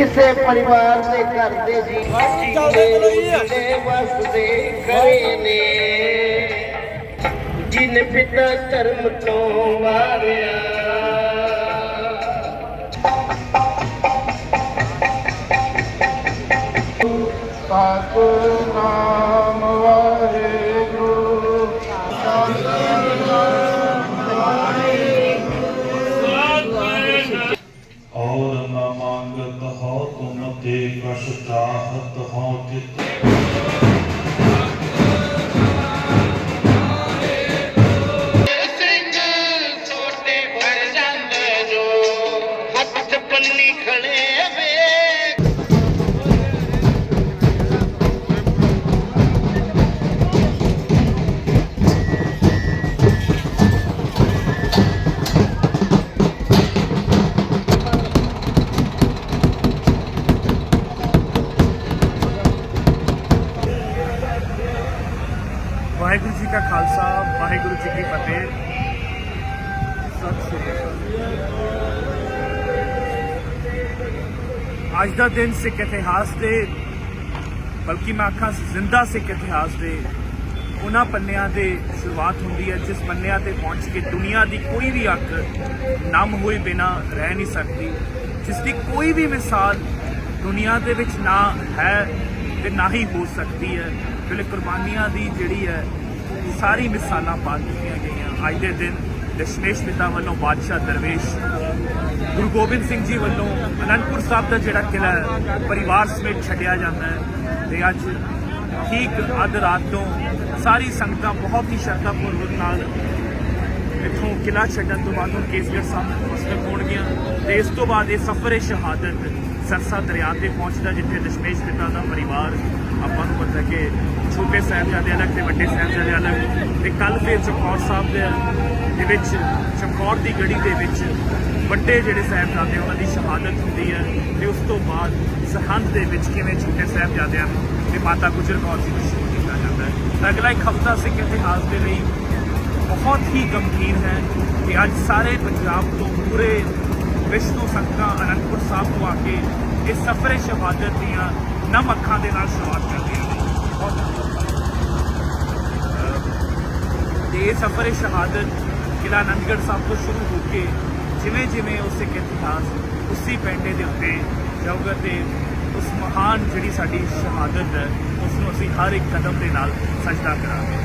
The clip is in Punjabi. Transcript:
ਕਿਸੇ ਪਰਿਵਾਰ ਦੇ ਘਰ ਦੇ ਜੀ। ਜਿਹੜੇ ਵਸਦੇ ਕਰੇ ਨੇ। ਜਿਨ ਪਿਤਾ ਧਰਮ ਤੋਂ ਵਾਰਿਆ। ਸਤਨਾਮ ਵਾਹਿਗੁਰੂ ਕਛ ਚਾਹਤ ਵਾਹਿਗੁਰੂ ਜੀ ਕਾ ਖਾਲਸਾ, ਵਾਹਿਗੁਰੂ ਜੀ ਕੀ ਫਤਿਹ। ਸਤਿ ਸ਼੍ਰੀ ਅਕਾਲ। ਅੱਜ ਦਾ ਦਿਨ ਸਿੱਖ ਇਤਿਹਾਸ ਦੇ, ਬਲਕਿ ਮੈਂ ਆਖਾਂ ਜ਼ਿੰਦਾ ਸਿੱਖ ਇਤਿਹਾਸ ਦੇ, ਉਹਨਾਂ ਪੰਨਿਆਂ ਦੇ ਸ਼ੁਰੂਆਤ ਹੁੰਦੀ ਹੈ, ਜਿਸ ਪੰਨਿਆਂ ਤੇ ਪਹੁੰਚ ਕੇ ਦੁਨੀਆ ਦੀ ਕੋਈ ਵੀ ਅੱਖ ਨਮ ਹੋਏ ਬਿਨਾ ਰਹਿ ਨਹੀਂ ਸਕਦੀ, ਜਿਸ ਦੀ ਕੋਈ ਵੀ ਮਿਸਾਲ ਦੁਨੀਆ ਦੇ ਵਿੱਚ ਨਾ ਹੈ ਤੇ ਨਾ ਹੀ ਹੋ ਸਕਦੀ ਹੈ। ਜਿਹੜੇ ਕੁਰਬਾਨੀਆਂ ਦੀ ਜਿਹੜੀ ਹੈ, ਸਾਰੀ ਮਿਸਾਲਾਂ ਪਾ ਦਿੱਤੀਆਂ ਗਈਆਂ। ਅੱਜ ਦੇ ਦਿਨ ਦਸ਼ਮੇਸ਼ ਪਿਤਾ ਵੱਲੋਂ ਬਾਦਸ਼ਾਹ ਦਰਵੇਸ਼, ਗੁਰੂ ਗੋਬਿੰਦ ਸਿੰਘ ਜੀ ਵੱਲੋਂ ਅਨੰਦਪੁਰ ਸਾਹਿਬ ਦਾ ਜਿਹੜਾ ਕਿਲਾ ਹੈ, ਪਰਿਵਾਰ ਸਮੇਤ ਛੱਡਿਆ ਜਾਂਦਾ ਹੈ। ਤੇ ਅੱਜ ਠੀਕ ਅੱਧ ਰਾਤ ਤੋਂ ਸਾਰੀ ਸੰਗਤਾਂ ਬਹੁਤ ਹੀ ਸ਼ਰਧਾ ਪੂਰਵਕ ਨਾਲ ਇੱਥੋਂ ਕਿਲਾ ਛੱਡਣ ਤੋਂ ਬਾਅਦ ਹੁਣ ਕੇਸਗੜ੍ਹ ਸਾਹਿਬ ਮੁਸਤਕ ਹੋਣਗੀਆਂ। ਤੇ ਇਸ ਤੋਂ ਬਾਅਦ ਇਹ ਸਫ਼ਰ ਸ਼ਹਾਦਤ ਸਰਸਾ ਦਰਿਆ ਤੇ ਪਹੁੰਚਦਾ, ਜਿੱਥੇ ਦਸ਼ਮੇਸ਼ ਪਿਤਾ ਦਾ ਪਰਿਵਾਰ ਆਪਾਂ ਨੂੰ ਪਤਾ ਕਿ ਛੋਟੇ ਸਾਹਿਬਜ਼ਾਦੇ ਅਲੱਗ ਤੇ ਵੱਡੇ ਸਾਹਿਬਜ਼ਾਦੇ ਅਲੱਗ ਤੇ ਕੱਲ ਫਿਰ ਚਮਕੌਰ ਸਾਹਿਬ ਦੇ ਦੇ ਵਿੱਚ ਚਮਕੌਰ ਦੀ ਗੜੀ ਦੇ ਵਿੱਚ ਵੱਡੇ ਜਿਹੜੇ ਸਾਹਿਬਜ਼ਾਦੇ, ਉਹਨਾਂ ਦੀ ਸ਼ਹਾਦਤ ਹੁੰਦੀ ਹੈ। ਤੇ ਉਸ ਤੋਂ ਬਾਅਦ ਸਰਹੰਦ ਦੇ ਵਿੱਚ ਕਿਵੇਂ ਛੋਟੇ ਸਾਹਿਬਜ਼ਾਦਿਆਂ ਨੂੰ ਤੇ ਮਾਤਾ ਗੁਜਰ ਕੌਰ ਜੀ ਨੂੰ ਸ਼ਹੀਦ ਕੀਤਾ ਜਾਂਦਾ ਹੈ। ਤਾਂ ਅਗਲਾ ਇੱਕ ਹਫਤਾ ਸਿੱਖ ਇਤਿਹਾਸ ਦੇ ਲਈ ਬਹੁਤ ਹੀ ਗੰਭੀਰ ਹੈ ਕਿ ਅੱਜ ਸਾਰੇ ਪੰਜਾਬ ਤੋਂ ਪੂਰੇ ਵਿਸ਼ਵ ਤੋਂ ਸੰਗਤਾਂ ਅਨੰਦਪੁਰ ਸਾਹਿਬ ਤੋਂ ਆ ਕੇ ਇਸ ਸਫ਼ਰੇ ਸ਼ਹਾਦਤ ਦੀਆਂ ਨਮ ਅੱਖਾਂ ਦੇ ਨਾਲ ਸ਼ੁਰੂਆਤ ਕਰਦੇ ਹਾਂ? ਬਹੁਤ ਤੇ ਇਹ ਸਫ਼ਰੇ ਸ਼ਹਾਦਤ ਕਿਲਾ ਅਨੰਦਗੜ੍ਹ ਸਾਹਿਬ ਤੋਂ ਸ਼ੁਰੂ ਹੋ ਕੇ ਜਿਵੇਂ ਜਿਵੇਂ ਉਸ ਸਿੱਖ ਇਤਿਹਾਸ ਉਸੇ ਪੈਂਡੇ ਦੇ ਉੱਤੇ ਜਾਊਗਾ ਤੇ ਉਸ ਮਹਾਨ ਜਿਹੜੀ ਸਾਡੀ ਸ਼ਹਾਦਤ ਹੈ ਉਸ ਨੂੰ ਅਸੀਂ ਹਰ ਇੱਕ ਕਦਮ ਦੇ ਨਾਲ ਸਜਦਾ ਕਰਾਂਗੇ।